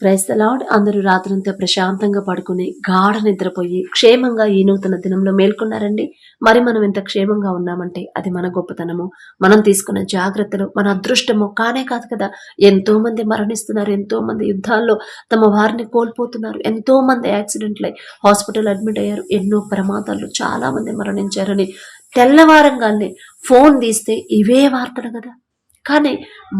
క్రైస్తలాడ్ అందరూ రాత్రంతా ప్రశాంతంగా పడుకుని గాఢ నిద్రపోయి క్షేమంగా ఈ నూతన దినంలో మేల్కొన్నారండి. మరి మనం ఎంత క్షేమంగా ఉన్నామంటే అది మన గొప్పతనము. మనం తీసుకున్న జాగ్రత్తలు మన అదృష్టము కానే కాదు కదా. ఎంతో మంది మరణిస్తున్నారు ఎంతో మంది యుద్ధాల్లో తమ వారిని కోల్పోతున్నారు ఎంతో మంది యాక్సిడెంట్లు అయి హాస్పిటల్ అడ్మిట్ అయ్యారు ఎన్నో ప్రమాదాలు చాలా మంది మరణించారని తెల్లవారంగానే ఫోన్ తీస్తే ఇవే వార్తలు కదా. కానీ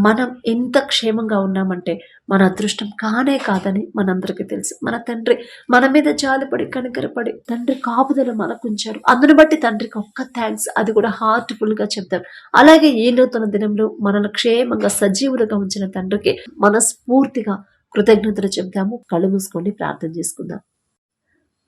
మనం ఎంత క్షేమంగా ఉన్నామంటే మన అదృష్టం కానే కాదని మనందరికీ తెలుసు. మన తండ్రి మన మీద జాలిపడి కనికరపడి తండ్రి కాపుదల మనకుంచారు అందును బట్టి తండ్రికి ఒక్క థ్యాంక్స్ అది కూడా హార్ట్ఫుల్గా చెప్తాం. అలాగే ఈ నూతన దినంలో మనల్ని క్షేమంగా సజీవులుగా ఉంచిన తండ్రికి మనస్ఫూర్తిగా కృతజ్ఞతలు చెప్దాము కళ్ళు మూసుకొని ప్రార్థన చేసుకుందాం.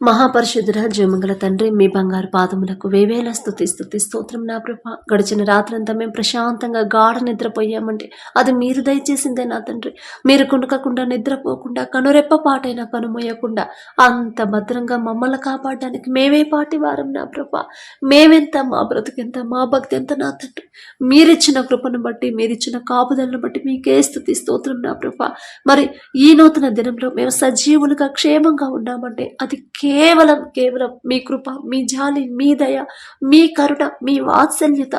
మహాపరిశుద్ధుర జయమంగళ తండ్రి మీ బంగారు పాదములకు వేవేలా స్థుతి స్థుతి స్తోత్రం నా ప్రభ. గడిచిన రాత్రంతా మేము ప్రశాంతంగా గాఢ నిద్రపోయామంటే అది మీరు దయచేసిందే నా తండ్రి. మీరు కొనుకకుండా నిద్రపోకుండా కనురెప్ప పాటైనా కనుమోయకుండా అంత భద్రంగా మమ్మల్ని కాపాడడానికి మేమే పాటి వారం నా ప్రభ. మేమెంత మా బ్రతుకెంత మా భక్తి ఎంత నా తండ్రి. మీరిచ్చిన కృపను బట్టి మీరిచ్చిన కాపుదలను బట్టి మీకే స్థుతి స్తోత్రం నా ప్రభ. మరి ఈ నూతన దినంలో మేము సజీవులుగా క్షేమంగా ఉన్నామంటే అది కేవలం కేవలం మీ కృప మీ జాలి మీ దయ మీ కరుణ మీ వాత్సల్యత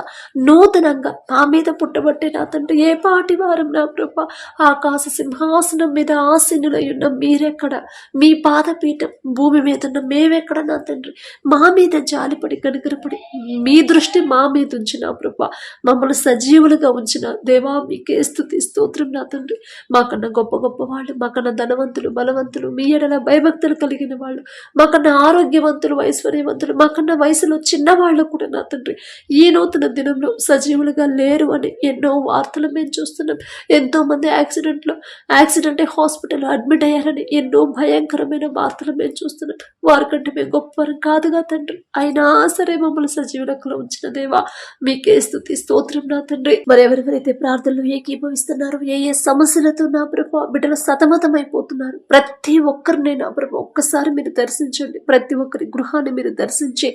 నూతనంగా నా మీద పుట్టబట్టే నా తండ్రి ఏ పాటి వారం నా కృప. ఆకాశ సింహాసనం మీద ఆసీనులై ఉన్న మీరెక్కడ? మీ పాదపీఠం భూమి మీద ఉన్న మేమెక్కడ నా తండ్రి? మా మీద జాలిపడి కనుకరపడి మీ దృష్టి మా మీద ఉంచిన కృప. మమ్మల్ని సజీవులుగా ఉంచిన దేవా మీకే స్థుతి స్తోత్రం నా తండ్రి. మాకన్నా గొప్ప గొప్ప వాళ్ళు మాకన్నా ధనవంతులు బలవంతులు మీ ఎడల భయభక్తులు కలిగిన వాళ్ళు మాకన్నా ఆరోగ్యవంతులు ఐశ్వర్యవంతులు మాకన్నా వయసులో చిన్నవాళ్ళు కూడా నా తండ్రి. ఈ నూతన దినంలో సజీవులుగా లేరు అని ఎన్నో వార్తలు మేము చూస్తున్నాం. ఎంతోమంది యాక్సిడెంట్లో యాక్సిడెంట్ హాస్పిటల్ అడ్మిట్ అయ్యారని ఎన్నో భయంకరమైన వార్తలు మేము చూస్తున్నాం. వారికంటే మేము గొప్పవారం కాదుగా తండ్రి. అయినా సరే మమ్మల్ని సజీవులకు ఉంచిన దేవా మీకే స్థుతి స్తోత్రం నా తండ్రి. మరి ఎవరెవరైతే ప్రార్థనలు ఏకీభవిస్తున్నారు ఏ ఏ సమస్యలతో నా ప్రభావ బిడ్డలు సతమతమైపోతున్నారు ప్రతి ఒక్కరిని నా ప్రభావ ఒక్కసారి మీరు దర్శించండి. ప్రతి ఒక్కరి గృహాన్ని మీరు దర్శించి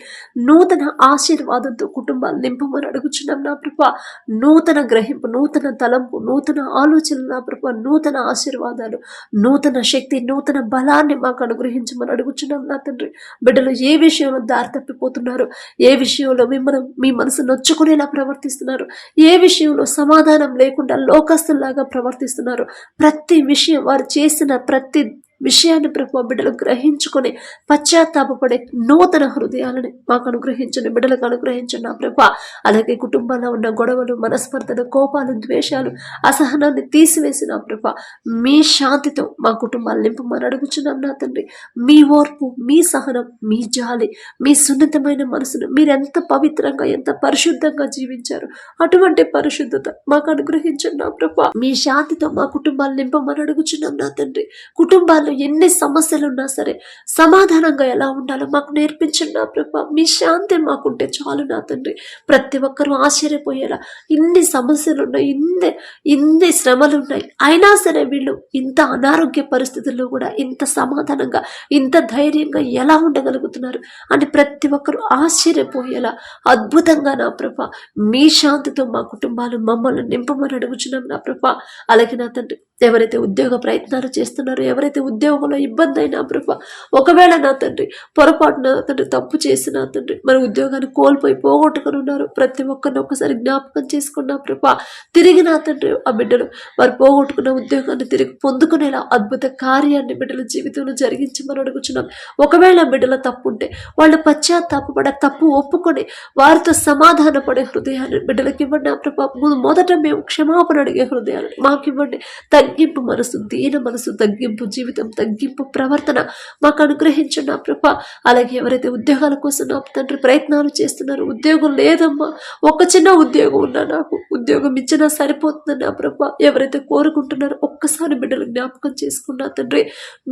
నూతన ఆశీర్వాదంతో కుటుంబాలు నింపమని అడుగుచున్నాం నా ప్రభ. నూతన గ్రహింపు నూతన తలంపు నూతన ఆలోచనలు నా ప్రభ. నూతన ఆశీర్వాదాలు నూతన శక్తి నూతన బలాన్ని మాకు అనుగ్రహించమని అడుగుచున్నాం నా తండ్రి. బిడ్డలు ఏ విషయంలో దారి తప్పిపోతున్నారు ఏ విషయంలో మిమ్మల్ని మీ మనసు నొచ్చుకునేలా ప్రవర్తిస్తున్నారు? ఏ విషయంలో సమాధానం లేకుండా లోకస్తుల్లాగా ప్రవర్తిస్తున్నారు? ప్రతి విషయం వారు చేసిన ప్రతి విషయాన్ని ప్రభు బిడ్డలు గ్రహించుకొని పశ్చాత్తాపపడే నూతన హృదయాలని మాకు అనుగ్రహించండి. బిడ్డలకు అనుగ్రహించండి నా ప్రభ. అలాగే కుటుంబంలో ఉన్న గొడవలు మనస్పర్ధలు కోపాలు ద్వేషాలు అసహనాన్ని తీసివేసిన నా ప్రభ. మీ శాంతితో మా కుటుంబాలు నింపమని అడుగుచున్నాం నా తండ్రి. మీ ఓర్పు మీ సహనం మీ జాలి మీ సున్నితమైన మనసును మీరెంత పవిత్రంగా ఎంత పరిశుద్ధంగా జీవించారు. అటువంటి పరిశుద్ధత మాకు అనుగ్రహించండి నా ప్రభా. మీ శాంతితో మా కుటుంబాలు నింపమని అడుగుచున్నాం నా తండ్రి. కుటుంబాలు ఎన్ని సమస్యలు ఉన్నా సరే సమాధానంగా ఎలా ఉండాలో మాకు నేర్పించండి నా ప్రభ. మీ శాంతి మాకుంటే చాలు నా తండ్రి. ప్రతి ఒక్కరూ ఆశ్చర్యపోయేలా ఇన్ని సమస్యలు ఉన్నాయి ఇన్ని ఇన్ని శ్రమలు ఉన్నాయి అయినా సరే వీళ్ళు ఇంత అనారోగ్య పరిస్థితుల్లో కూడా ఇంత సమాధానంగా ఇంత ధైర్యంగా ఎలా ఉండగలుగుతున్నారు అని ప్రతి ఒక్కరూ ఆశ్చర్యపోయేలా అద్భుతంగా నా ప్రభ. మీ శాంతితో మా కుటుంబాలు మమ్మల్ని నింపమని అడుగుచున్నాం నా ప్రభ. అలాగే నా తండ్రి. ఎవరైతే ఉద్యోగ ప్రయత్నాలు చేస్తున్నారో ఎవరైతే ఉద్యోగంలో ఇబ్బంది అయినా ప్రభ ఒకవేళ నా తండ్రి పొరపాటున తండ్రి తప్పు చేసిన తండ్రి మరి ఉద్యోగాన్ని కోల్పోయి పోగొట్టుకుని ఉన్నారు ప్రతి ఒక్కరిని ఒక్కసారి జ్ఞాపకం చేసుకున్న ప్రభ తిరిగి నా తండ్రి ఆ బిడ్డలు వారు పోగొట్టుకున్న ఉద్యోగాన్ని తిరిగి పొందుకునేలా అద్భుత కార్యాన్ని బిడ్డల జీవితంలో జరిగించమని అడుగుచున్నాం. ఒకవేళ ఆ బిడ్డల తప్పు ఉంటే వాళ్ళు పశ్చాత్తాపడ తప్పు ఒప్పుకొని వారితో సమాధాన పడే హృదయాన్ని బిడ్డలకి ఇవ్వండి ఆ ప్రభా. మొదట మేము క్షమాపణ అడిగే హృదయాన్ని మాకు ఇవ్వండి తగ్గింపు మనసు దీన మనసు తగ్గింపు జీవితం తగ్గింపు ప్రవర్తన మాకు అనుగ్రహించండి నా ప్రభ. అలాగే ఎవరైతే ఉద్యోగాల కోసం నా తండ్రి ప్రయత్నాలు చేస్తున్నారు ఉద్యోగం లేదమ్మా. ఒక చిన్న ఉద్యోగం ఉన్నా నాకు ఉద్యోగం ఇచ్చినా సరిపోతుంది నా ప్రభ. ఎవరైతే కోరుకుంటున్నారో ఒక్కసారి బిడ్డలు జ్ఞాపకం చేసుకున్నా తండ్రి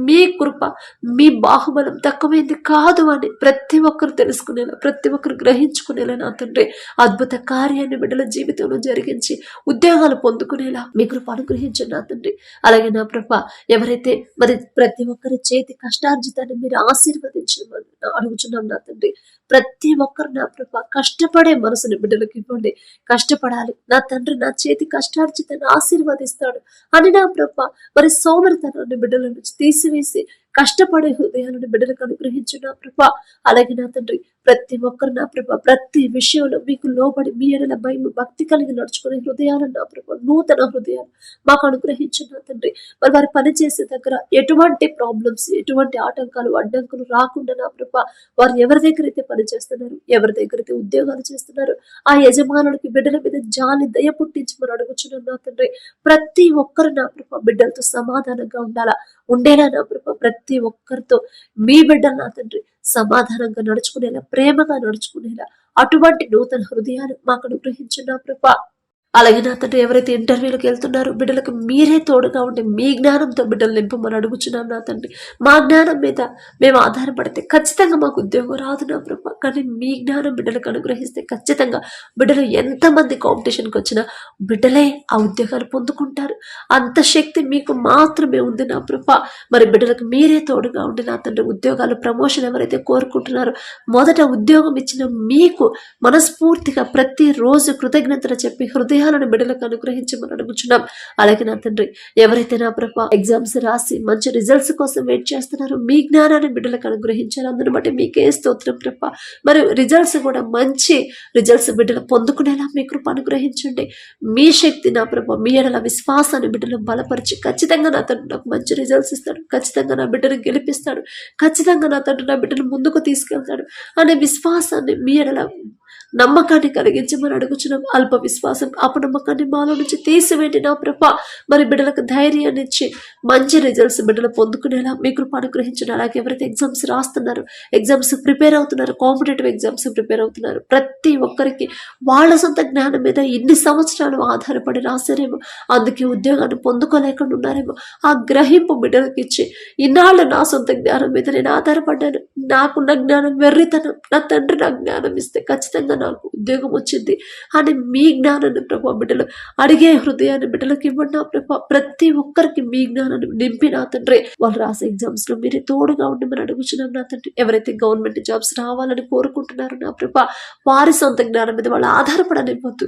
మీ కృప మీ బాహుబలం తక్కువైంది కాదు అని ప్రతి ఒక్కరు తెలుసుకునేలా ప్రతి ఒక్కరు గ్రహించుకునేలా నా తండ్రి అద్భుత కార్యాన్ని బిడ్డల జీవితంలో జరిగించి ఉద్యోగాలు పొందుకునేలా మీ కృప అనుగ్రహించండి నా తండ్రి. అలాగే నా ప్రభ ఎవరైతే మరి ప్రతి ఒక్కరి చేతి కష్టార్జితాన్ని మీరు ఆశీర్వదించమని అడుగుచున్నాం నా తండ్రి. ప్రతి ఒక్కరు నా ప్రభ కష్టపడే మనసుని బిడ్డలకు ఇవ్వండి. కష్టపడాలి. నా తండ్రి నా చేతి కష్టార్జితను ఆశీర్వదిస్తాడు అని నా ప్రభ మరి సోమరితనాన్ని బిడ్డల నుంచి తీసివేసి కష్టపడే హృదయాలను బిడ్డలకు అనుగ్రహించు నా ప్రభ. అలాగే నా తండ్రి ప్రతి ఒక్కరు నా ప్రభ ప్రతి విషయంలో మీకు లోబడి మీ ఎడల భయం భక్తి కలిగి నడుచుకునే హృదయాలు నా ప్రభ నూతన హృదయాలు మాకు అనుగ్రహించు నా తండ్రి. మరి వారి పని చేసే దగ్గర ఎటువంటి ప్రాబ్లమ్స్ ఎటువంటి ఆటంకాలు అడ్డంకులు రాకుండా నా ప్రభ వారు ఎవరి దగ్గర అయితే పని చేస్తున్నారు ఎవరి దగ్గర అయితే ఉద్యోగాలు చేస్తున్నారు ఆ యజమానులకి బిడ్డల మీద జాలి దయ పుట్టించమని అడుగుచున్నాను నా తండ్రి. ప్రతి ఒక్కరు నా ప్రభ బిడ్డలతో సమాధానంగా ఉండాలా? ఉండేలా నా ప్రభ? ప్రతి ఒక్కరితో మీ బిడ్డలు నా తండ్రి సమాధానంగా నడుచుకునేలా ప్రేమగా నడుచుకునేలా అటువంటి నూతన హృదయాలు మాకు అనుగ్రహించు ప్రభా. అలాగే నా తండ్రి ఎవరైతే ఇంటర్వ్యూలకు వెళ్తున్నారో బిడ్డలకు మీరే తోడుగా ఉండి మీ జ్ఞానంతో బిడ్డలు నింపమని అడుగుచున్నాం నా తండ్రి. మా జ్ఞానం మీద మేము ఆధారపడితే ఖచ్చితంగా మాకు ఉద్యోగం రాదు నా ప్రభ. కానీ మీ జ్ఞానం బిడ్డలకు అనుగ్రహిస్తే ఖచ్చితంగా బిడ్డలు ఎంతమంది కాంపిటీషన్కి వచ్చినా బిడ్డలే ఆ ఉద్యోగాలు పొందుకుంటారు. అంత శక్తి మీకు మాత్రమే ఉంది నా ప్రభ. మరి బిడ్డలకు మీరే తోడుగా ఉండి నా తండ్రి ఉద్యోగాలు ప్రమోషన్ ఎవరైతే కోరుకుంటున్నారో మొదట ఉద్యోగం ఇచ్చిన మీకు మనస్ఫూర్తిగా ప్రతిరోజు కృతజ్ఞతలు చెప్పి హృదయ విజయాలను బిడ్డలకు అనుగ్రహించమని అడుగుచున్నాం. అలాగే నా తండ్రి ఎవరైతే నా ప్రభ ఎగ్జామ్స్ రాసి మంచి రిజల్ట్స్ కోసం వెయిట్ చేస్తున్నారో మీ జ్ఞానాన్ని బిడ్డలకు అనుగ్రహించారు అందుని బట్టి మీకే స్తోత్రం ప్రభ. మరి రిజల్ట్స్ కూడా మంచి రిజల్ట్స్ బిడ్డలు పొందుకునేలా మీ కృప అనుగ్రహించండి. మీ శక్తి నా ప్రభ మీ ఎడల విశ్వాసాన్ని బిడ్డలు బలపరిచి ఖచ్చితంగా నా తండ్రి నాకు మంచి రిజల్ట్స్ ఇస్తాడు. ఖచ్చితంగా నా బిడ్డను గెలిపిస్తాడు. ఖచ్చితంగా నా తండ్రి నా బిడ్డను ముందుకు తీసుకెళ్తాడు. అనే విశ్వాసాన్ని మీ ఎడల నమ్మకాన్ని కలిగించమని అడుగుచున్నాం అల్ప విశ్వాసం అపనమ్మకాన్ని మాలో నుంచి తీసివేంటి నా ప్రభ. మరి బిడ్డలకు ధైర్యాన్ని ఇచ్చి మంచి రిజల్ట్స్ బిడ్డలు పొందుకునేలా మీ కృప అనుగ్రహించండి. అలాగే ఎవరైతే ఎగ్జామ్స్ రాస్తున్నారు ఎగ్జామ్స్ ప్రిపేర్ అవుతున్నారు కాంపిటేటివ్ ఎగ్జామ్స్ ప్రిపేర్ అవుతున్నారు ప్రతి ఒక్కరికి వాళ్ళ సొంత జ్ఞానం మీద ఇన్ని సంవత్సరాలు ఆధారపడి రాశారేమో అందుకే ఉద్యోగాన్ని పొందుకోలేకుండా ఉన్నారేమో ఆ గ్రహింపు బిడ్డలకు ఇచ్చి ఇన్నాళ్ళు నా సొంత జ్ఞానం మీద నేను ఆధారపడ్డాను. నాకున్న జ్ఞానం వెర్రితనం. నా తండ్రి నాకు జ్ఞానం ఇస్తే ఖచ్చితంగా నాకు ఉద్యోగం వచ్చింది అని మీ జ్ఞానాన్ని ప్రభా బిడ్డలు అడిగే హృదయాన్ని బిడ్డలకు ఇవ్వండి నా ప్రభా. ప్రతి ఒక్కరికి మీ జ్ఞానాన్ని నింపి నా తండ్రి. వాళ్ళు రాసే ఎగ్జామ్స్లో మీరే తోడుగా ఉండి మనం అడుగుచున్నాం నా తండ్రి. ఎవరైతే గవర్నమెంట్ జాబ్స్ రావాలని కోరుకుంటున్నారో నా ప్రభా వారి సొంత జ్ఞానం మీద వాళ్ళు ఆధారపడనివ్వద్దు.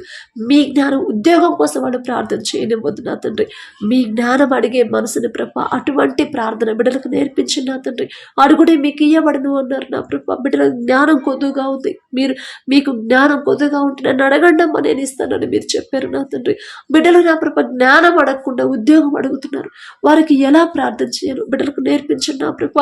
మీ జ్ఞానం ఉద్యోగం కోసం వాళ్ళు ప్రార్థన చేయనివ్వద్దు నా తండ్రి. మీ జ్ఞానం అడిగే మనసుని ప్రభ అటువంటి ప్రార్థన బిడ్డలకు నేర్పించిన నా తండ్రి. అడుగుడే మీకు ఇయ్యబడను అన్నారు నా ప్రభ. బిడ్డల జ్ఞానం కొద్దుగా ఉంది. మీరు మీకు జ్ఞానం కొద్దిగా ఉంటే నన్ను అడగండమ్మా నేను ఇస్తానని మీరు చెప్పారు నా తండ్రి. బిడ్డలు నా ప్రభ జ్ఞానం అడగకుండా ఉద్యోగం అడుగుతున్నారు. వారికి ఎలా ప్రార్థన చేయాలో బిడ్డలకు నేర్పించండి నా ప్రభ.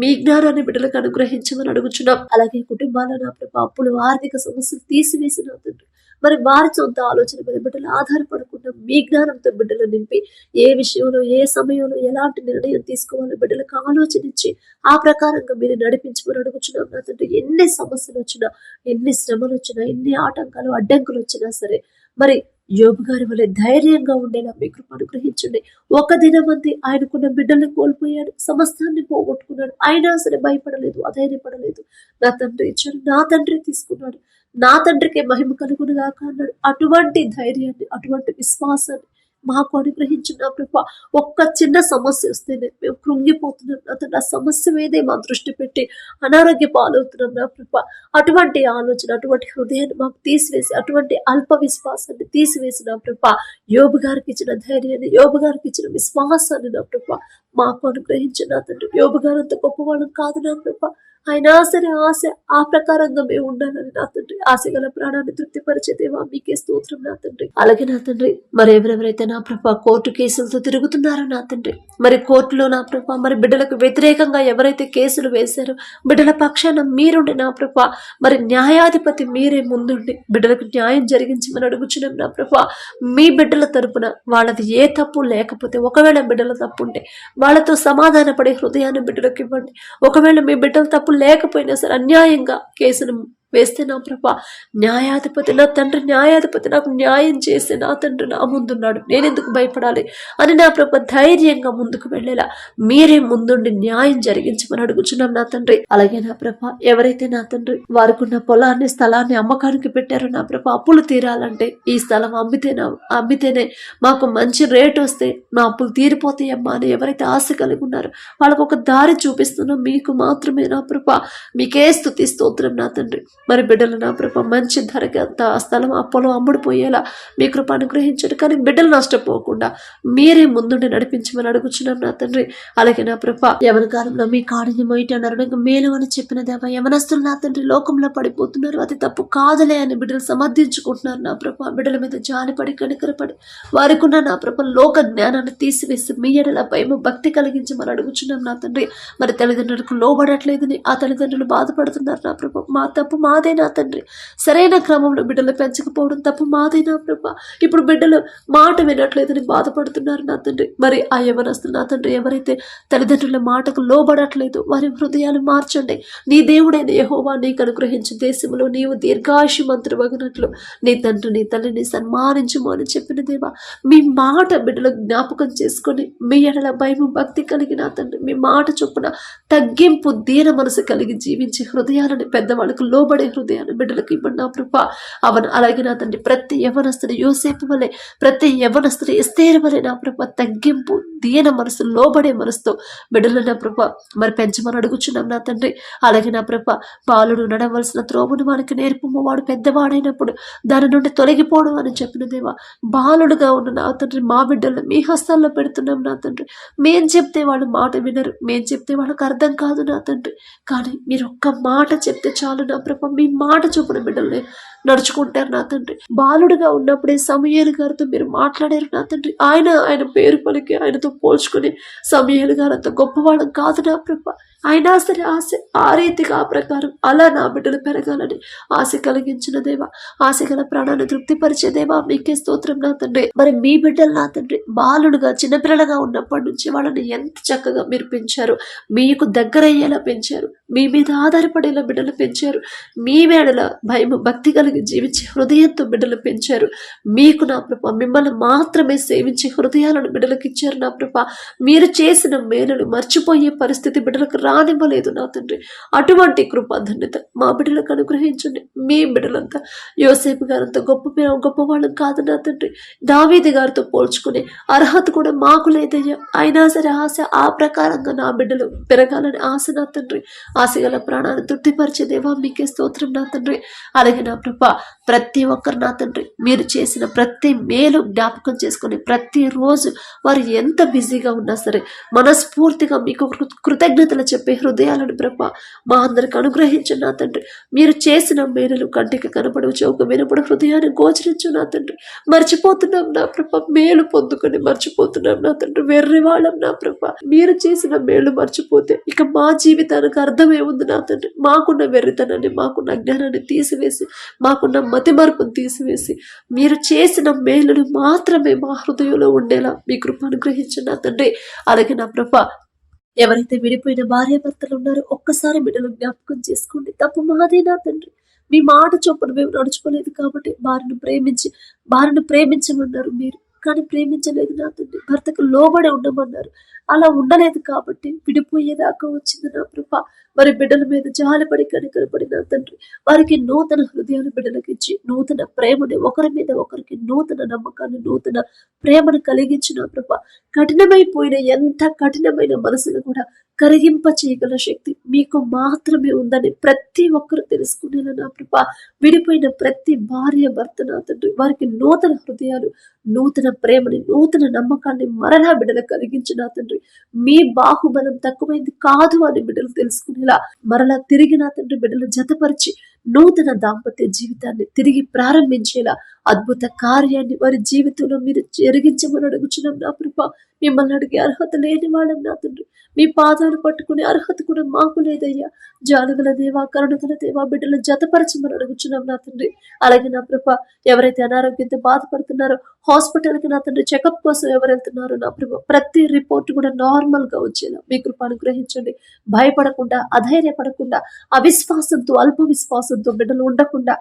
మీ జ్ఞానాన్ని బిడ్డలకు అనుగ్రహించమని అడుగుచున్నాం. అలాగే కుటుంబాల నా ప్రభ అప్పులు ఆర్థిక సమస్యలు తీసివేసిన తండ్రి. మరి వారి సొంత ఆలోచన మీద బిడ్డలు ఆధారపడకుండా మీ జ్ఞానంతో బిడ్డలు నింపి ఏ విషయంలో ఏ సమయంలో ఎలాంటి నిర్ణయం తీసుకోవాలో బిడ్డలకు ఆలోచన ఇచ్చి ఆ ప్రకారంగా మీరు నడిపించుకుని అడుగుచున్నాం. నా తండ్రి ఎన్ని సమస్యలు వచ్చినా ఎన్ని శ్రమలు వచ్చినా ఎన్ని ఆటంకాలు అడ్డంకులు వచ్చినా సరే మరి యోబు గారి వల్ల ధైర్యంగా ఉండేలా మీ కృప అనుగ్రహించండి. ఒక అంతే ఆయనకున్న బిడ్డల్ని కోల్పోయాడు. సమస్తాన్ని పోగొట్టుకున్నాడు. అయినా సరే భయపడలేదు అధైర్యపడలేదు. నా తండ్రి ఇచ్చాడు నా తండ్రి తీసుకున్నాడు. నా తండ్రికి మహిమ కలుగునుగాక అన్నాడు. అటువంటి ధైర్యాన్ని అటువంటి విశ్వాసాన్ని మాకు అనుగ్రహించిన నా ఒక్క చిన్న సమస్య వస్తేనే మేము కృంగిపోతున్నాం. అతను ఆ సమస్య మీదే మా దృష్టి పెట్టి అనారోగ్య పాలవుతున్నాం నా ప్రభ. అటువంటి ఆలోచన అటువంటి హృదయాన్ని మాకు తీసివేసి అటువంటి అల్ప విశ్వాసాన్ని తీసివేసి నా ప్రభ యోబు గారికి ఇచ్చిన ధైర్యాన్ని యోబు గారికి ఇచ్చిన విశ్వాసాన్ని నా ప్రభ మాకు అనుగ్రహించిన నా తండ్రి. యోబు గారు అంత గొప్పవాళ్ళం కాదు నా ప్రభ. అయినా సరే ఆశ ఆ ప్రకారంగా మేము ఉండాలని నా తండ్రి. ఆశ గల ప్రాణాన్ని తృప్తిపరిచే దేవా మీకే స్తోత్రం నా తండ్రి. అలాగే నా తండ్రి మరి ఎవరెవరైతే నా ప్రభ కోర్టు కేసులతో తిరుగుతున్నారో నా తండ్రి మరి కోర్టులో నా ప్రభ మరి బిడ్డలకు వ్యతిరేకంగా ఎవరైతే కేసులు వేశారో బిడ్డల పక్షాన మీరుండి నా ప్రభ మరి న్యాయాధిపతి మీరే ముందుండి బిడ్డలకు న్యాయం జరిగించమని అడుగుచున్నాం నా ప్రభ. మీ బిడ్డల తరపున వాళ్ళది ఏ తప్పు లేకపోతే ఒకవేళ బిడ్డల తప్పు ఉంటే వాళ్ళతో సమాధానపడే హృదయాన్ని బిడ్డలకు ఇవ్వండి. ఒకవేళ మీ బిడ్డల తప్పు లేకపోయినా సరే అన్యాయంగా కేసును వేస్తే నా ప్రభ న్యాయాధిపతి నా తండ్రి న్యాయాధిపతి నాకు న్యాయం చేసి నా తండ్రి నా ముందున్నాడు. నేను ఎందుకు భయపడాలి అని నా ప్రభ ధైర్యంగా ముందుకు వెళ్ళేలా మీరే ముందుండి న్యాయం జరిగించమని అడుగుచున్నాం నా తండ్రి. అలాగే నా ప్రభ ఎవరైతే నా తండ్రి వారికి ఉన్న పొలాన్ని స్థలాన్ని అమ్మకానికి పెట్టారో నా ప్రభ అప్పులు తీరాలంటే ఈ స్థలం అమ్మితేనా అమ్మితేనే మాకు మంచి రేట్ వస్తే నా అప్పులు తీరిపోతాయమ్మా అని ఎవరైతే ఆశ కలిగి ఉన్నారో వాళ్ళకు ఒక దారి చూపిస్తున్నాం. మీకు మాత్రమే నా ప్రభ మీకే స్థుతి స్తోత్రం నా తండ్రి. మరి బిడ్డలు నా ప్రభ మంచి ధరకి అంత ఆ స్థలం ఆ అమ్ముడిపోయేలా మీ కృప అనుగ్రహించండి. కానీ బిడ్డలు నష్టపోకుండా మీరే ముందుండి నడిపించమని అడుగుచున్నాం నా తండ్రి. అలాగే నా ప్రభ ఎవరి కాలంలో మీ కాడిని మొయిట అన్నారు నాకు మేలు అని చెప్పిన దేవ యవనస్తులు నా తండ్రి లోకంలో పడిపోతున్నారు. అది తప్పు కాదులే అని బిడ్డలు సమర్థించుకుంటున్నారు నా ప్రభ. బిడ్డల మీద జాలిపడి కనికరపడి వారికున్న నా ప్రభ లోక జ్ఞానాన్ని తీసివేసి మీ ఎడల భయం భక్తి కలిగించమని అడుగుచున్నాం నా తండ్రి. మరి తల్లిదండ్రులకు లోబడట్లేదని ఆ తల్లిదండ్రులు బాధపడుతున్నారు నా ప్రభ. మా తప్పు మా నా తండ్రి. సరైన క్రమంలో బిడ్డలు పెంచకపోవడం తప్ప మాదేనా నా ఇప్పుడు బిడ్డలు మాట వినట్లేదని బాధపడుతున్నారు నా తండ్రి. మరి ఆ యవనస్తులు నా తండ్రి ఎవరైతే తల్లిదండ్రుల మాటకు లోబడట్లేదు వారి హృదయాలు మార్చండి. నీ దేవుడైన యహోవా నీకు అనుగ్రహించు దేశంలో నీవు దీర్ఘాయుషి మంత్రి నీ తండ్రి నీ తల్లిని సన్మానించము అని చెప్పిన దేవా మీ మాట బిడ్డలు జ్ఞాపకం చేసుకొని మీ ఎడల భయం భక్తి కలిగిన తండ్రి. మీ మాట చొప్పున తగ్గింపు దీన మనసు కలిగి జీవించి హృదయాలని పెద్దవాళ్ళకు లోబడి హృదయాన్ని బిడ్డలకు ఇవ్వండి నా కృప అవను అలాగే నా తండ్రి ప్రతి యవనస్తుని యోసేపు వలె ప్రతి యవనస్తుని ఎస్తేరు వలె నా ప్రభ తగ్గింపు దీన మనసు లోబడే మనసుతో బిడ్డలు నా ప్రభ మరి పెంచమని అడుగుచున్నాం నా తండ్రి. అలాగే నా ప్రభ బాలుడు నడవలసిన త్రోవను వానికి నేర్పము వాడు పెద్దవాడైనప్పుడు దాని నుండి తొలగిపోవడం అని చెప్పిన దేవా బాలుడుగా ఉన్న నా తండ్రి మా బిడ్డలను మీ హస్తాల్లో పెడుతున్నాం నా తండ్రి. మేం చెప్తే వాళ్ళు మాట వినరు మేం చెప్తే వాళ్ళకి అర్థం కాదు నా తండ్రి. కానీ మీరు ఒక్క మాట చెప్తే చాలు నా ప్రభ మీ మాట చొప్పున బిడ్డల్ని నడుచుకుంటారు నా తండ్రి. బాలుడుగా ఉన్నప్పుడే సమయాలు గారితో మీరు మాట్లాడారు నా తండ్రి. ఆయన ఆయన పేరు పలికి ఆయనతో పోల్చుకుని సమయాలు గారు అంత గొప్పవాడు కాదు నా ప్రభ. అయినా సరే ఆశ ఆ రీతిగా ఆ ప్రకారం అలా నా బిడ్డలు పెరగాలని ఆశ కలిగించిన దేవా. ఆశ గల ప్రాణాన్ని తృప్తిపరిచే దేవా మీకే స్తోత్రం నా తండ్రి. మరి మీ బిడ్డలు నా తండ్రి బాలుడుగా చిన్నపిల్లలుగా ఉన్నప్పటి నుంచి వాళ్ళని ఎంత చక్కగా మీరు పెంచారు? మీకు దగ్గరయ్యేలా పెంచారు. మీ మీద ఆధారపడేలా బిడ్డలు పెంచారు. మీ మేడల భయం భక్తి కలిగి జీవించే హృదయంతో బిడ్డలు పెంచారు. మీకు నా ప్రభ మిమ్మల్ని మాత్రమే సేవించి హృదయాలను బిడ్డలకు ఇచ్చారు నా ప్రభ. మీరు చేసిన మేలును మర్చిపోయే పరిస్థితి బిడ్డలకు రానివ్వలేదు నా తండ్రి. అటువంటి కృపాధన్యత మా బిడ్డలకు అనుగ్రహించండి. మీ బిడ్డలంతా యోసేపు గారంత గొప్ప పే- గొప్పవాళ్ళం కాదు నా తండ్రి. దావీది గారితో పోల్చుకునే అర్హత కూడా మాకు లేదయ్యా. అయినా సరే ఆశ ఆ ప్రకారంగా నా బిడ్డలు పెరగాలని ఆశ నా తండ్రి. ఆశ గల ప్రాణాన్ని తృప్తిపరిచే దేవా మీకే స్తోత్రం నా తండ్రి. అలాగే నా ప్రభ ప్రతి ఒక్కరు నా తండ్రి. మీరు చేసిన ప్రతి మేలు జ్ఞాపకం చేసుకొని ప్రతిరోజు వారు ఎంత బిజీగా ఉన్నా సరే మనస్ఫూర్తిగా మీకు కృతజ్ఞతలు చెప్పే హృదయాలను ప్రభ మా అందరికి అనుగ్రహించు నా తండ్రి. మీరు చేసిన మేలులు కంటికి కనపడవు చౌక వినపడు హృదయాన్ని గోచరించు నా తండ్రి. మర్చిపోతున్నాం నా ప్రభ మేలు పొందుకొని మర్చిపోతున్నాం నా తండ్రి. వెర్రి వాళ్ళం నా ప్రభ. మీరు చేసిన మేలు మర్చిపోతే ఇక మా జీవితానికి అర్థమే ఉంది నా తండ్రి? మాకున్న వెర్రితనాన్ని మాకున్న అజ్ఞానాన్ని తీసివేసి మాకున్న మతి మరుపును తీసివేసి మీరు చేసిన మేలును మాత్రమే మా హృదయంలో ఉండేలా మీ కృప అనుగ్రహించిన తండ్రి. అలాగే నా ప్రభ ఎవరైతే విడిపోయిన భార్య భర్తలు ఉన్నారో ఒక్కసారి బిడ్డలు జ్ఞాపకం చేసుకోండి. తప్పు మాదేనా తండ్రి. మీ మాట చొప్పున మేము నడుచుకోలేదు కాబట్టి భార్యను ప్రేమించి భార్యను ప్రేమించమన్నారు మీరు. కానీ ప్రేమించలేదు నా తండ్రి. భర్తకు లోబడి ఉండమన్నారు. అలా ఉండలేదు కాబట్టి విడిపోయేదాకా వచ్చింది నా కృప మరి బిడ్డల మీద జాలిపడి కనికరపడి నా తండ్రి. వారికి నూతన హృదయాలు బిడ్డలకు ఇచ్చి నూతన ప్రేమని ఒకరి మీద ఒకరికి నూతన నమ్మకాన్ని నూతన ప్రేమను కలిగించిన కృప కఠినమైపోయిన ఎంత కఠినమైన మనసును కూడా కరిగింప చేయగల శక్తి మీకు మాత్రమే ఉందని ప్రతి ఒక్కరు తెలుసుకునేలా నా కృప. విడిపోయిన ప్రతి భార్య భర్త నా తండ్రి వారికి నూతన హృదయాలు నూతన ప్రేమని నూతన నమ్మకాన్ని మరలా బిడ్డలు కలిగించిన తండ్రి. మీ బాహుబలం తక్కువైంది కాదు అని బిడ్డలు తెలుసుకునేలా మరలా తిరిగి నా తండ్రి బిడ్డలు జతపరిచి నూతన దాంపత్య జీవితాన్ని తిరిగి ప్రారంభించేలా అద్భుత కార్యాన్ని వారి జీవితంలో మీరు జరిగించమని అడుగుచున్నాం నా కృప. మిమ్మల్ని అడిగే అర్హత లేని వాళ్ళం నా తండ్రి. మీ పాదాలు పట్టుకునే అర్హత కూడా మాకు లేదయ్యా. జాలుగల దేవా కరుణగల దేవా బిడ్డలు జతపరచమని అడుగుచున్నాం నా తండ్రి. అలాగే నా ప్రభ ఎవరైతే అనారోగ్యంతో బాధపడుతున్నారో హాస్పిటల్కి నా తండ్రి చెకప్ కోసం ఎవరు వెళ్తున్నారో నా ప్రభ ప్రతి రిపోర్ట్ కూడా నార్మల్గా వచ్చేలా. మీ కృప అనుగ్రహించండి. భయపడకుండా అధైర్యపడకుండా అవిశ్వాసంతో అల్ప విశ్వాసంతో బిడ్డలు ఉండకుండా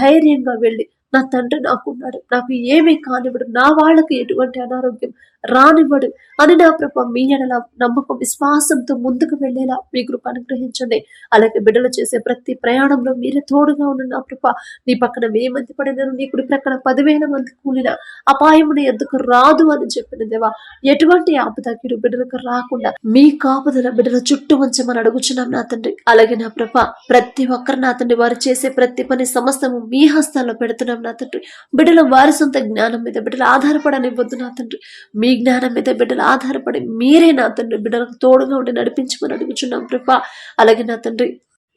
ధైర్యంగా వెళ్ళి నా తండ్రి నాకున్నాడు. నాకు ఏమీ కానివ్వడు. నా వాళ్ళకి ఎటువంటి అనారోగ్యం రానివ్వడు. అని నా ప్రభ మీ ఎడల నమ్మకం విశ్వాసంతో ముందుకు వెళ్ళేలా మీ కృప అనుగ్రహించండి. అలాగే బిడ్డలు చేసే ప్రతి ప్రయాణంలో మీరే తోడుగా ఉన్న నా ప్రభ. నీ పక్కన వెయ్యి మంది పడినను నీ కుడి ప్రక్కన పదివేల మంది కూలిన అపాయముని ఎందుకు రాదు అని చెప్పిన దేవా ఎటువంటి ఆపదకీడు బిడ్డలకు రాకుండా మీ కాపుదల బిడ్డల చుట్టూ ఉంచమని అడుగుచున్నాం నా తండ్రి. అలాగే నా ప్రభ ప్రతి ఒక్కరు నా తండ్రి వారు చేసే ప్రతి పని సమస్తము మీ హస్తాల్లో పెడుతున్నాం నా తండ్రి. బిడ్డల వారి సొంత జ్ఞానం మీద బిడ్డలు ఆధారపడనివ్వద్దు నా తండ్రి. మీ జ్ఞానం మీద బిడ్డలు ఆధారపడి మీరే నా తండ్రి బిడ్డలకు తోడుగా ఉండి నడిపించమని అడుగుచున్నాం ప్రభ. అలాగే నా తండ్రి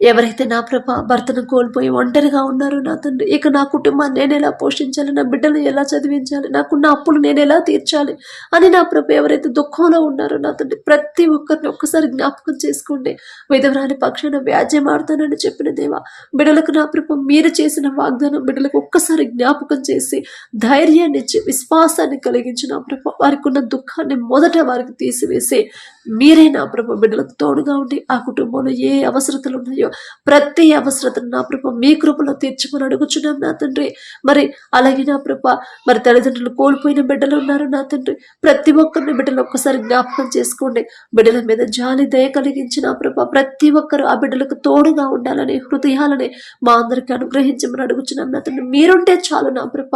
ఎవరైతే నా ప్రభ భర్తను కోల్పోయి ఒంటరిగా ఉన్నారో నా తండ్రి ఇక నా కుటుంబాన్ని నేను ఎలా పోషించాలి నా బిడ్డలు ఎలా చదివించాలి నాకున్న అప్పులు నేను ఎలా తీర్చాలి అని నా ప్రభ ఎవరైతే దుఃఖంలో ఉన్నారో నా తండ్రి ప్రతి ఒక్కరిని ఒక్కసారి జ్ఞాపకం చేసుకోండి. విధవరాని పక్షాన వ్యాజ్యం ఆడతానని చెప్పిన దేవా బిడ్డలకు నా ప్రభ మీరు చేసిన వాగ్దానం బిడ్డలకు ఒక్కసారి జ్ఞాపకం చేసి ధైర్యాన్ని ఇచ్చి విశ్వాసాన్ని కలిగించి నా ప్రభ వారికి ఉన్న దుఃఖాన్ని మొదట వారికి తీసివేసి మీరే నా ప్రభు బిడ్డలకు తోడుగా ఉండి ఆ కుటుంబంలో ఏ అవసరతలు ఉన్నాయో ప్రతి అవసరతను నా ప్రభు మీ కృపలో తీర్చుకొని అడుగుచున్నాం నా తండ్రి. మరి అలాగే నా ప్రభ మరి తల్లిదండ్రులు కోల్పోయిన బిడ్డలు ఉన్నారు నా తండ్రి. ప్రతి ఒక్కరిని బిడ్డలు ఒక్కసారి జ్ఞాపకం చేసుకోండి. బిడ్డల మీద జాలి దయ కలిగించిన ప్రభ ప్రతి ఒక్కరు ఆ బిడ్డలకు తోడుగా ఉండాలని హృదయాలని మా అందరికి అనుగ్రహించమని అడుగుచున్నాం నా తండ్రి. మీరుంటే చాలు నా ప్రభ.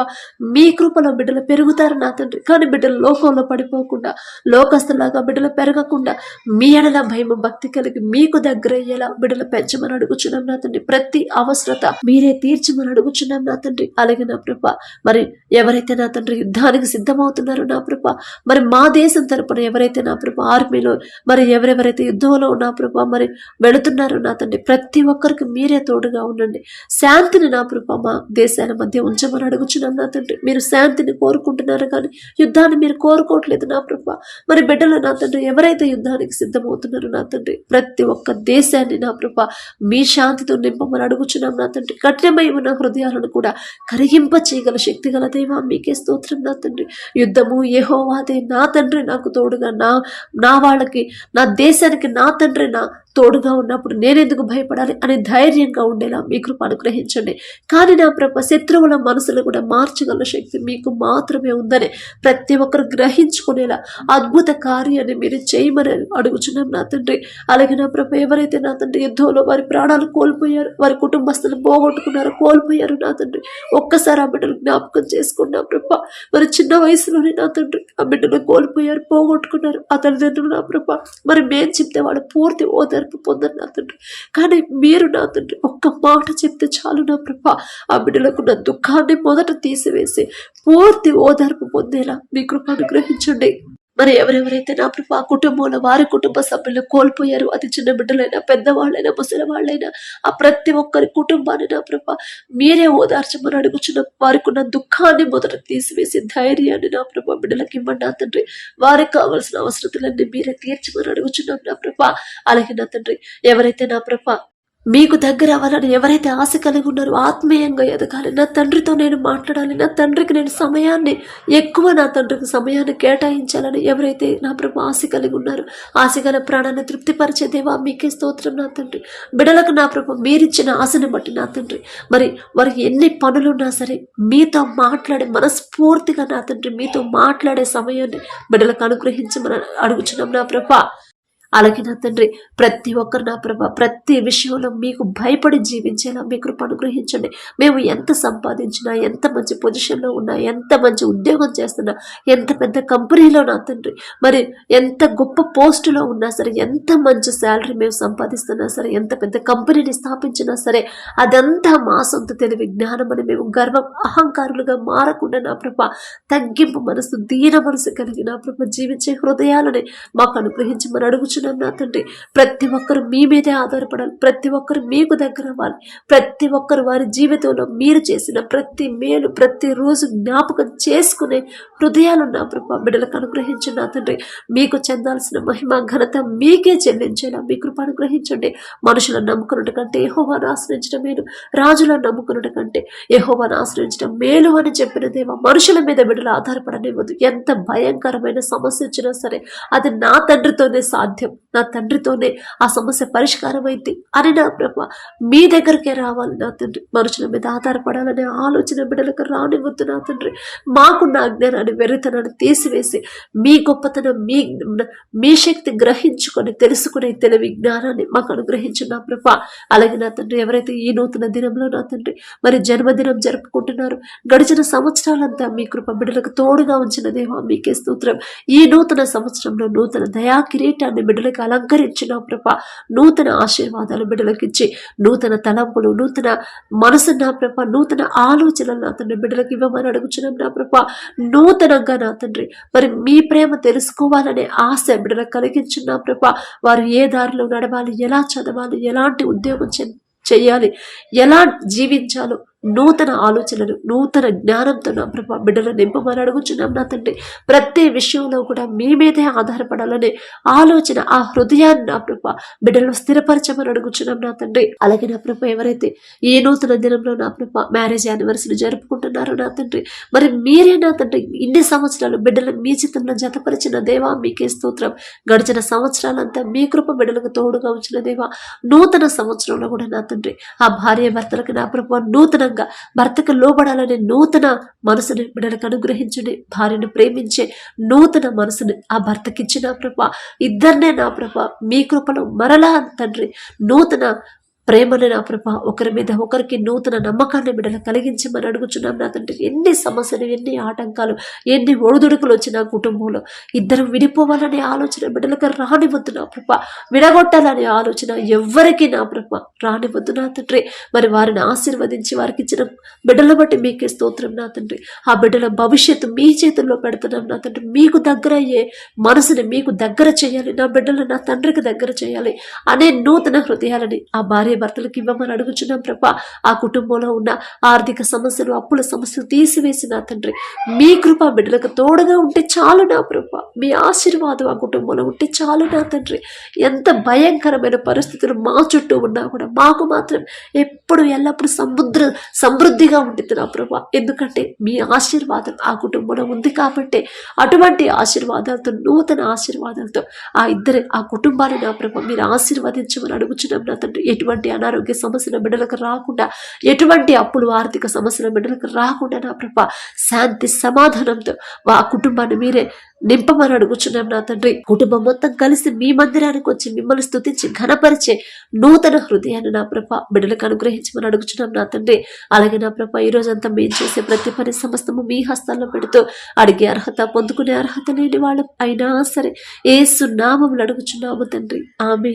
మీ కృపలో బిడ్డలు పెరుగుతారు నా తండ్రి. కానీ బిడ్డలు లోకంలో పడిపోకుండా లోకస్తులాగా బిడ్డలు పెరగకుండా మీ ఎడల భయం భక్తి కలిగి మీకు దగ్గర అయ్యేలా బిడ్డలు పెంచమని అడుగుచున్నాం నా తండ్రి. ప్రతి అవసరత మీరే తీర్చమని అడుగుచున్నాం నా తండ్రి. అలాగే నా ప్రభ మరి ఎవరైతే నా తండ్రి యుద్ధానికి సిద్ధమవుతున్నారో నా ప్రభ మరి మా దేశం తరపున ఎవరైతే నా ప్రభ ఆర్మీలో మరి ఎవరెవరైతే యుద్ధంలో నా ప్రభ మరి వెళుతున్నారో నా తండ్రి ప్రతి ఒక్కరికి మీరే తోడుగా ఉండండి. శాంతిని నా ప్రభ మా దేశాల మధ్య ఉంచమని అడుగుచున్నాం నా తండ్రి. మీరు శాంతిని కోరుకుంటున్నారు కానీ యుద్ధాన్ని మీరు కోరుకోవట్లేదు నా ప్రభ. మరి బిడ్డలు నా తండ్రి ఎవరైతే యుద్ధానికి సిద్ధమవుతున్నారు నా తండ్రి. ప్రతి ఒక్క దేశాన్ని నా ప్రభ మీ శాంతితో నింపమని అడుగుచున్నాం నా తండ్రి. కఠినమై ఉన్న హృదయాలను కూడా కరిగింప చేయగల శక్తి గల దైవా మీకే స్తోత్రం నా తండ్రి. యుద్ధము యెహోవాదే నా తండ్రి నాకు తోడుగా నా నా వాళ్ళకి నా దేశానికి నా తండ్రి నా తోడుగా ఉన్నప్పుడు నేనెందుకు భయపడాలి అని ధైర్యంగా ఉండేలా మీ కృప అనుగ్రహించండి. కానీ నా ప్రభ శత్రువుల మనసులు కూడా మార్చగల శక్తి మీకు మాత్రమే ఉందని ప్రతి ఒక్కరు గ్రహించుకునేలా అద్భుత కార్యాన్ని మీరు చేయమని అడుగుచున్నాం నా తండ్రి. అలాగే నా ప్రభ ఎవరైతే నా తండ్రి యుద్ధంలో వారి ప్రాణాలు కోల్పోయారు వారి కుటుంబస్తులు పోగొట్టుకున్నారు కోల్పోయారు నా తండ్రి ఒక్కసారి ఆ బిడ్డలు జ్ఞాపకం చేసుకున్నా ప్రభ. మరి చిన్న వయసులోనే నా తండ్రి ఆ బిడ్డలు కోల్పోయారు పోగొట్టుకున్నారు. ఆ తల్లిదండ్రులు నా ప్రభ. మరి మేం చెప్తే వాళ్ళు పూర్తి ఓదార్పు పొందని నా తండ్రి. కానీ మీరు నా తండ్రి ఒక్క మాట చెప్తే చాలు నా ప్రభ. ఆ బిడ్డలకు నా దుఃఖాన్ని మొదట తీసివేసి పూర్తి ఓదార్పు పొందేలా మీ కృప అనుగ్రహించండి. మరి ఎవరెవరైతే నా ప్రభు ఆ కుటుంబంలో వారి కుటుంబ సభ్యులు కోల్పోయారు అది చిన్న బిడ్డలైనా పెద్దవాళ్ళైనా ముసలివాళ్ళైనా ఆ ప్రతి ఒక్కరి కుటుంబాన్ని నా ప్రభు మీరే ఓదార్చమని అడుగుచున్న వారికి ఉన్న దుఃఖాన్ని మొదట తీసివేసి ధైర్యాన్ని నా ప్రభు బిడ్డలకి ఇవ్వండి నా తండ్రి. వారికి కావాల్సిన అవసరతలన్నీ మీరే తీర్చమని అడుగుచున్నాం నా ప్రభ. అలాగే నా తండ్రి ఎవరైతే నా ప్రభ మీకు దగ్గర అవ్వాలని ఎవరైతే ఆశ కలిగి ఉన్నారో ఆత్మీయంగా ఎదగాలి. నా తండ్రితో నేను మాట్లాడాలి. నా తండ్రికి నేను సమయాన్ని ఎక్కువ నా తండ్రికి సమయాన్ని కేటాయించాలని ఎవరైతే నా ప్రభు ఆశ కలిగి ఉన్నారో ఆశ గల ప్రాణాన్ని తృప్తిపరిచే దేవా మీకే స్తోత్రం నా తండ్రి. బిడలకు నా ప్రభు మీరిచ్చిన ఆశని బట్టి నా తండ్రి. మరి వారికి ఎన్ని పనులున్నా సరే మీతో మాట్లాడే మనస్ఫూర్తిగా నా తండ్రి మీతో మాట్లాడే సమయాన్ని బిడలకు అనుగ్రహించమని అడుగుచున్నాం నా ప్రభా. అలాగే నా తండ్రి ప్రతి ఒక్కరు నా ప్రభ ప్రతి విషయంలో మీకు భయపడి జీవించేలా మీ కృప అనుగ్రహించండి. మేము ఎంత సంపాదించినా ఎంత మంచి పొజిషన్లో ఉన్నా ఎంత మంచి ఉద్యోగం చేస్తున్నా ఎంత పెద్ద కంపెనీలో నా తండ్రి మరి ఎంత గొప్ప పోస్టులో ఉన్నా సరే ఎంత మంచి శాలరీ మేము సంపాదిస్తున్నా సరే ఎంత పెద్ద కంపెనీని స్థాపించినా సరే అదంతా మా సొంత తెలివి జ్ఞానం అని మేము గర్వం అహంకారులుగా మారకుండా నా ప్రభ తగ్గింపు మనసు దీన మనసు కలిగి నా ప్రభ జీవించే హృదయాలని మాకు అనుగ్రహించమని అడుగుచు అడుగుచున్నాం నా తండ్రి ప్రతి ఒక్కరు మీ మీదే ఆధారపడాలి. ప్రతి ఒక్కరు మీకు దగ్గర అవ్వాలి. ప్రతి ఒక్కరు వారి జీవితంలో మీరు చేసిన ప్రతి మేలు ప్రతి రోజు జ్ఞాపకం చేసుకునే హృదయాలు నా ప్రభా బిడ్డలకు అనుగ్రహించండి నా తండ్రి. మీకు చెందాల్సిన మహిమ ఘనత మీకే చెల్లించేలా మీ కృప అనుగ్రహించండి. మనుషులను నమ్ముకున్నట్టు కంటే యహోవాను ఆశ్రయించడం మేలు. రాజులను నమ్ముకున్నట్టు కంటే యహోవాను ఆశ్రయించడం మేలు అని చెప్పిన దేవ మనుషుల మీద బిడ్డలు ఆధారపడనివ్వదు ఎంత భయంకరమైన సమస్య వచ్చినా సరే అది నా తండ్రితోనే సాధ్యం. నా తండ్రితోనే ఆ సమస్య పరిష్కారం అయింది అని నా ప్రభ మీ దగ్గరికే రావాలి నా తండ్రి. మనుషుల మీద ఆధారపడాలనే ఆలోచన బిడ్డలకు రానివ్వద్దు నా తండ్రి. మాకున్న అజ్ఞానాన్ని వెర్రితనాన్ని తీసివేసి మీ గొప్పతనం మీ మీ శక్తి గ్రహించుకొని తెలుసుకునే తెలివి జ్ఞానాన్ని మాకు అనుగ్రహించు నా ప్రభ. అలాగే నా తండ్రి ఎవరైతే ఈ నూతన దినంలో నా తండ్రి మరి జన్మదినం జరుపుకుంటున్నారు గడిచిన సంవత్సరాలంతా మీ కృప బిడ్డలకు తోడుగా ఉంచిన దేవా మీకే స్తోత్రం. ఈ నూతన సంవత్సరంలో నూతన దయా కిరీటాన్ని బిడ్డలకి అలంకరించిన ప్రభ నూతన ఆశీర్వాదాలు బిడ్డలకు ఇచ్చి నూతన తలంపులు నూతన మనసు నా ప్రభ నూతన ఆలోచనలు నా తండ్రి బిడ్డలకు ఇవ్వమని అడుగుచున్నాం నా ప్రభ. నూతనంగా నా తండ్రి మరి మీ ప్రేమ తెలుసుకోవాలనే ఆశ బిడ్డలకు కలిగించిన నా ప్రభ. వారు ఏ దారిలో నడవాలి ఎలా చదవాలి ఎలాంటి ఉద్యోగం చే- చేయాలి ఎలా జీవించాలో నూతన ఆలోచనలు నూతన జ్ఞానంతో నా ప్రభా బిడ్డలు నింపమని అడుగుచున్నాం నా తండ్రి. ప్రతి విషయంలో కూడా మీ మీదే ఆధారపడాలనే ఆలోచన ఆ హృదయాన్ని నా ప్రభా బిడ్డలను స్థిరపరచమని అడుగుచున్నాం నా తండ్రి. అలాగే నా ప్రభా ఎవరైతే ఈ నూతన దినంలో నా ప్రభా మ్యారేజ్ యానివర్సరీ జరుపుకుంటున్నారో నా తండ్రి మరి మీరే నా తండ్రి ఇన్ని సంవత్సరాలు బిడ్డలు మీ చిత్తంలో జతపరిచిన దేవా మీకే స్తోత్రం. గడిచిన సంవత్సరాలంతా మీ కృప బిడ్డలకు తోడుగా ఉంచిన దేవా నూతన సంవత్సరంలో కూడా నా తండ్రి ఆ భార్య భర్తలకు నా నూతన నూతనంగా భర్తకు లోబడాలనే నూతన మనసుని బిడ్డలకు అనుగ్రహించండి భార్యను ప్రేమించే నూతన మనసుని ఆ భర్తకిచ్చిన నా ప్రభ. ఇద్దరినే నా ప్రభ. మీ కృపలో మరలా తండ్రి నూతన ప్రేమని నా ప్రభ ఒకరి మీద ఒకరికి నూతన నమ్మకాన్ని బిడ్డలు కలిగించమని అడుగుచున్నాం నా తండ్రి. ఎన్ని సమస్యలు ఎన్ని ఆటంకాలు ఎన్ని ఒడిదుడుకులు వచ్చిన కుటుంబంలో ఇద్దరం విడిపోవాలనే ఆలోచన బిడ్డలకు రానివద్దు నా ప్రభ. విడగొట్టాలనే ఆలోచన ఎవ్వరికీ నా ప్రభ రానివద్దు నా తండ్రి. మరి వారిని ఆశీర్వదించి వారికి ఇచ్చిన బిడ్డల బట్టి మీకే స్తోత్రం నా తండ్రి. ఆ బిడ్డల భవిష్యత్తు మీ చేతుల్లో పెడుతున్నాం నా తండ్రి. మీకు దగ్గర అయ్యే మనసుని మీకు దగ్గర చేయాలి. నా బిడ్డలు నా తండ్రికి దగ్గర చేయాలి. అనే నూతన హృదయాలని ఆ భార్య భర్తలకు ఇవ్వమని అడుగుచున్నాం ప్రభా. ఆ కుటుంబంలో ఉన్న ఆర్థిక సమస్యలు అప్పుల సమస్యలు తీసివేసి నా తండ్రి. మీ కృప బిడ్డలకు తోడుగా ఉంటే చాలు నా ప్రభా. మీ ఆశీర్వాదం ఆ కుటుంబంలో ఉంటే చాలు నా తండ్రి. ఎంత భయంకరమైన పరిస్థితులు మా చుట్టూ ఉన్నా కూడా మాకు మాత్రం ఎప్పుడు ఎల్లప్పుడూ సముద్ర సమృద్ధిగా ఉంటుంది నా ప్రభా. ఎందుకంటే మీ ఆశీర్వాదం ఆ కుటుంబంలో ఉంది కాబట్టి అటువంటి ఆశీర్వాదాలతో నూతన ఆశీర్వాదాలతో ఆ ఇద్దరు ఆ కుటుంబాన్ని నా ప్రభా మీరు ఆశీర్వాదించమని అడుగుచున్నాం నా తండ్రి. ఎటువంటి అనారోగ్య సమస్యల బిడ్డలకు రాకుండా ఎటువంటి అప్పులు ఆర్థిక సమస్యల బిడ్డలకు రాకుండా నా ప్రభా శాంతి సమాధానంతో ఆ కుటుంబాన్ని మీరే నింపమని అడుగుచున్నాం నా తండ్రి. కుటుంబం మొత్తం కలిసి మీ మందిరానికి వచ్చి మిమ్మల్ని స్థుతించి ఘనపరిచే నూతన హృదయాన్ని నా ప్రభ బిడ్డలకు అనుగ్రహించమని అడుగుచున్నాం నా తండ్రి. అలాగే నా ప్రభ ఈ రోజంతా మేము చేసే ప్రతి పని సమస్తము మీ హస్తాల్లో పెడుతూ అడిగే అర్హత పొందుకునే అర్హత లేని వాళ్ళు అయినా సరే ఏసు నామములు అడుగుచున్నాము తండ్రి. ఆమె